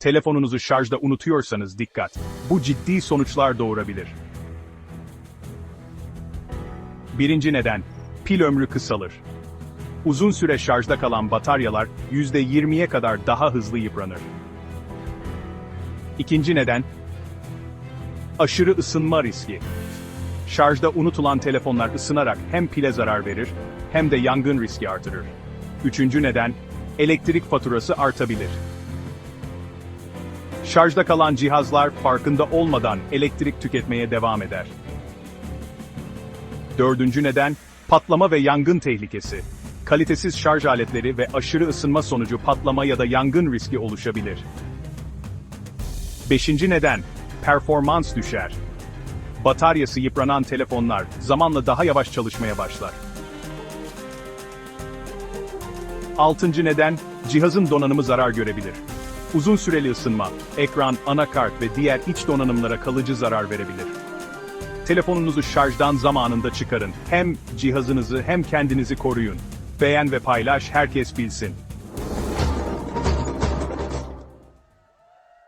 Telefonunuzu şarjda unutuyorsanız dikkat. Bu ciddi sonuçlar doğurabilir. Birinci neden, pil ömrü kısalır. Uzun süre şarjda kalan bataryalar %20'ye kadar daha hızlı yıpranır. İkinci neden, aşırı ısınma riski. Şarjda unutulan telefonlar ısınarak hem pile zarar verir, hem de yangın riski artırır. Üçüncü neden, elektrik faturası artabilir. Şarjda kalan cihazlar farkında olmadan elektrik tüketmeye devam eder. Dördüncü neden, patlama ve yangın tehlikesi. Kalitesiz şarj aletleri ve aşırı ısınma sonucu patlama ya da yangın riski oluşabilir. Beşinci neden, performans düşer. Bataryası yıpranan telefonlar zamanla daha yavaş çalışmaya başlar. Altıncı neden, cihazın donanımı zarar görebilir. Uzun süreli ısınma, ekran, anakart ve diğer iç donanımlara kalıcı zarar verebilir. Telefonunuzu şarjdan zamanında çıkarın. Hem cihazınızı hem kendinizi koruyun. Beğen ve paylaş, herkes bilsin.